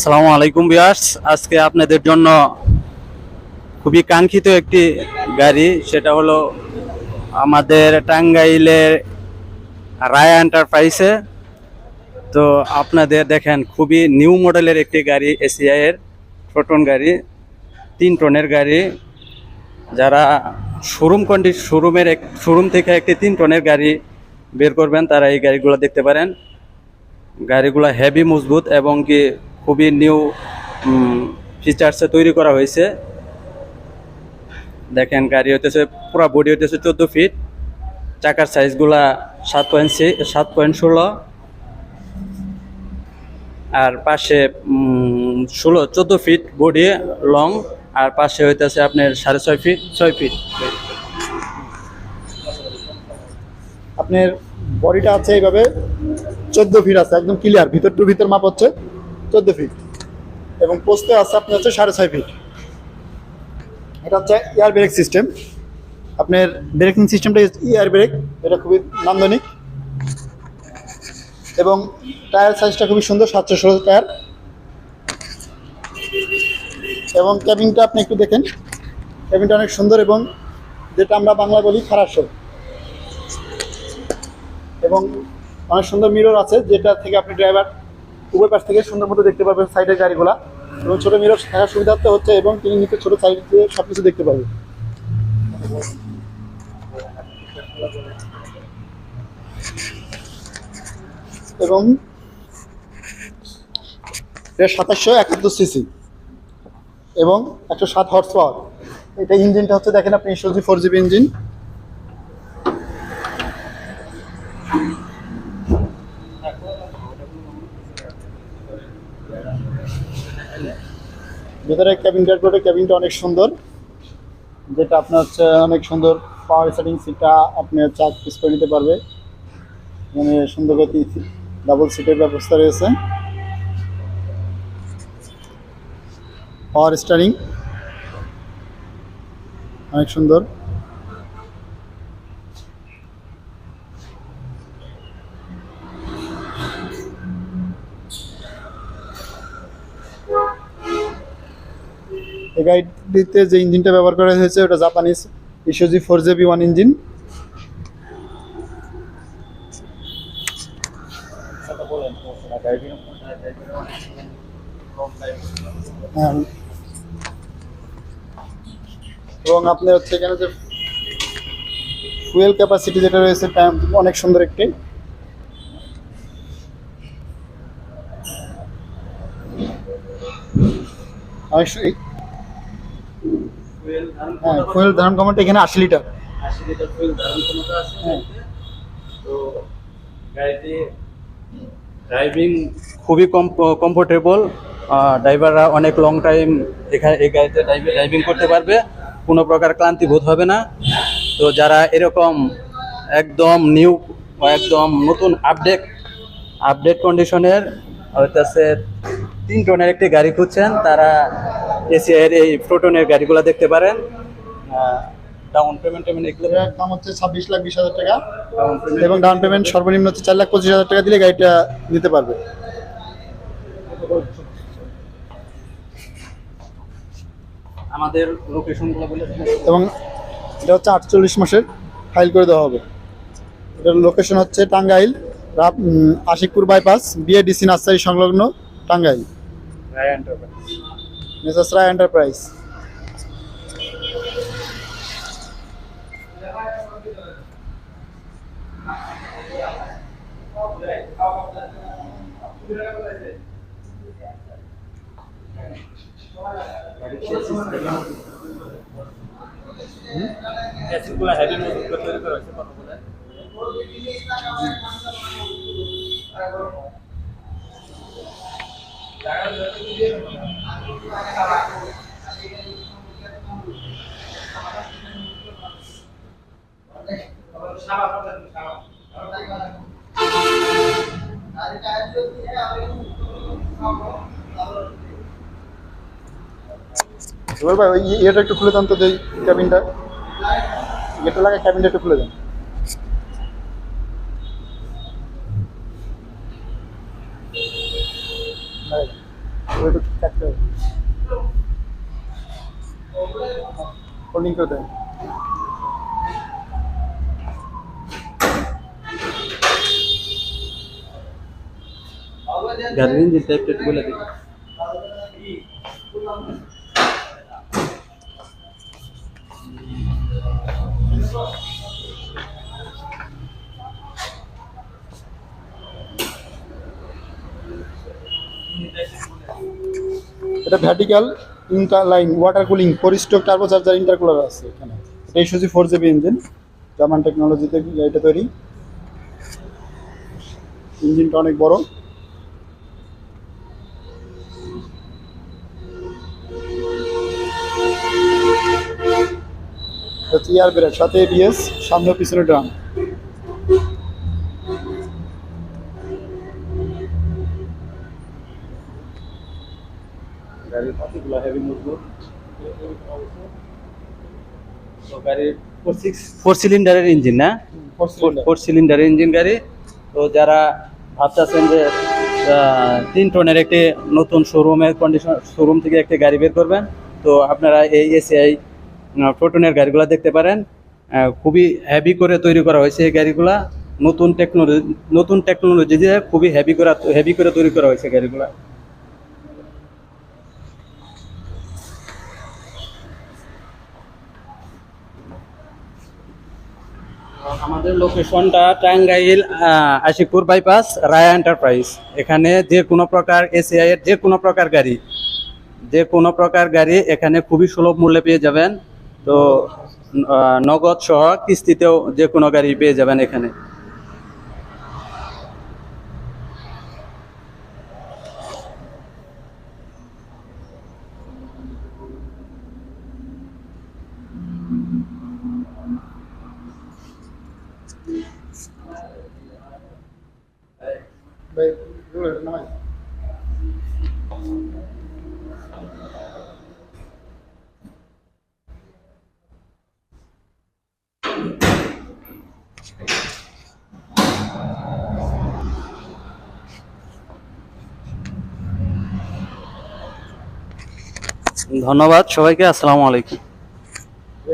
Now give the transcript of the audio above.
সালামু আলাইকুম বিয়াস আজকে আপনাদের জন্য খুবই কাঙ্ক্ষিত একটি গাড়ি, সেটা হলো আমাদের টাঙ্গাইলের রায়া এন্টারপ্রাইসে তো আপনাদের দেখেন, খুবই নিউ মডেলের একটি গাড়ি এসিআই এর ছোটন গাড়ি, তিন টনের গাড়ি। যারা শোরুম কন্ডি, শোরুমের এক, শোরুম থেকে একটি তিন টনের গাড়ি বের করবেন, তারা এই গাড়িগুলো দেখতে পারেন। গাড়িগুলো হেভি মজবুত এবং কি খুবই নিউ ফিচার্সে তৈরি করা হয়েছে। দেখেন গাড়ি হতেছে পুরো বডি হতেছে চোদ্দ ফিট চাকার সাইজগুলা সাত পয়েন্ট সাত পয়েন্ট ষোলো। আর পাশে ষোলো, চোদ্দ ফিট বডি লং আর পাশে হইতেছে আপনার সাড়ে ছয় ফিট ছয় ফিট আপনার বডিটা আছে এইভাবে। চোদ্দ ফিট আছে, একদম ক্লিয়ার ভিতর টু ভিতর মাপ হচ্ছে চোদ্দ ফিট এবং পোস্টে আছে আপনার হচ্ছে সাড়ে ছয় ফিট এটা হচ্ছে এয়ার ব্রেক সিস্টেম আপনার ব্রেকিং সিস্টেমটা এয়ার ব্রেক এটা খুবই নান্দনিক। এবং টায়ার সাইজটা খুবই সুন্দর, সাতশো ষোলো টায়ার এবং ক্যাবিনটা আপনি একটু দেখেন। ক্যাবিনটা অনেক সুন্দর এবং যেটা আমরা বাংলা বলি খারাপ এবং অনেক সুন্দর মিরর আছে, যেটা থেকে আপনি ড্রাইভার উভয় পাশ থেকে সুন্দর মতো দেখতে পাবেন সাইডের গাড়িগুলা। এবং ছোট মিরর থাকার সুবিধার্থে হচ্ছে এবং তিনি নিচে ছোট সাইড দিয়ে সব কিছু দেখতে পাবেন এবং এটা সাতাশশো একাত্তর সিসি এবং একশো সাত হর্স পাওয়ার এটা ইঞ্জিনটা হচ্ছে দেখেন আপনি ফোর জিবি ইঞ্জিন ভেতরে ক্যাবিনটার করে ক্যাবিনটা অনেক সুন্দর। যেটা আপনার হচ্ছে অনেক সুন্দর পাওয়ার সেটিং সিটটা আপনি চাক পিস করে নিতে পারবে। মানে সুন্দর গতি ডাবল সিটের ব্যবস্থা রয়েছে। পাওয়ার স্টারিং অনেক সুন্দর। গাড়িটিতে যে ইঞ্জিনটা ব্যবহার করা হয়েছে, ওটা Japanese Isuzu four JB one engine হ্যাঁ। এবং আপনার হচ্ছে এখানে যে ফুয়েল ক্যাপাসিটি যেটা রয়েছে অনেক সুন্দর একটি এই- হ্যাঁ ফুয়েল ধারণ ক্ষমতা এখানে আশি লিটার। হ্যাঁ। তো গাড়িটি ড্রাইভিং খুবই কম কমফোর্টেবল ড্রাইভাররা অনেক লং টাইম এখানে এই গাড়িতে ড্রাইভিং করতে পারবে। কোনো প্রকার ক্লান্তি বোধ হবে না। তো যারা এরকম একদম নিউ একদম নতুন আপডেট আপডেট কন্ডিশনের হইতেছে তিন টনের একটি গাড়ি খুঁজছেন তারা এসিআইয়ের এই প্রোটনের গাড়িগুলো দেখতে পারেন। ডাউন পেমেন্ট পেমেন্ট এগুলো দাম হচ্ছে ছাব্বিশ লাখ বিশ হাজার টাকা। এবং ডাউন পেমেন্ট সর্বনিম্ন হচ্ছে চার লাখ পঁচিশ হাজার টাকা দিলে গাড়িটা নিতে পারবে। আমাদের লোকেশনগুলো বলে। এবং এটা হচ্ছে আটচল্লিশ মাসের ফাইল করে দেওয়া হবে। এটার লোকেশন হচ্ছে Tangail Ashikpur bypass BADC nursery সংলগ্ন Tangail. Enterprise messrs Roy enterprise অ্যাসিডগুলো ভাই, ওই ইয়েটা একটু খুলে দেন তো যে ক্যাবিনটা গেটটা লাগা ক্যাবিনটা একটু খুলে দেন। ওইটা চারটে হোল্ডিং করে দেন। গাড়ির ইঞ্জিনটা একটু একটু বলে দিই এটা vertical inter line water cooling four stroke turbo charger intercooler আছে এখানে। এটা Isuzu four GB engine German টেকনোলজিতে এটা তৈরি। ইঞ্জিনটা অনেক বড়। ইয়ার ব্রেক সাথে এবিএস সামনে পিছনে ড্রাম পাতিগুলো হেভি মজবুত তো গাড়ির ফোর সিলিন্ডারের ইঞ্জিন না? ফোর সিলিন্ডারের ইঞ্জিন গাড়ি। তো যারা ভাবতেছেন যে তিন টনের একটি নতুন শোরুমের কন্ডিশন শোরুম থেকে একটি গাড়ি বের করবেন তো আপনারা এই এসিআই প্রোটনের গাড়িগুলো দেখতে পারেন। খুবই হেভি করে তৈরি করা হয়েছে এই গাড়িগুলা। নতুন টেকনোলজি নতুন টেকনোলজি দিয়ে খুবই হেভি করে হেভি করে তৈরি করা হয়েছে গাড়িগুলা। আমাদের লোকেশনটা টাঙ্গাইল আশিকপুর বাইপাস রায়া এন্টারপ্রাইজ এখানে যে কোনো প্রকার এসিআই এর যে কোনো প্রকার গাড়ি, যে কোনো প্রকার গাড়ি এখানে খুবই সুলভ মূল্যে পেয়ে যাবেন। তো নগদ সহ কিস্তিতেও যে কোনো গাড়ি পেয়ে যাবেন এখানে। ভাই, এগুলো নামাই। ধন্যবাদ সবাইকে আসসালামু আলাইকুম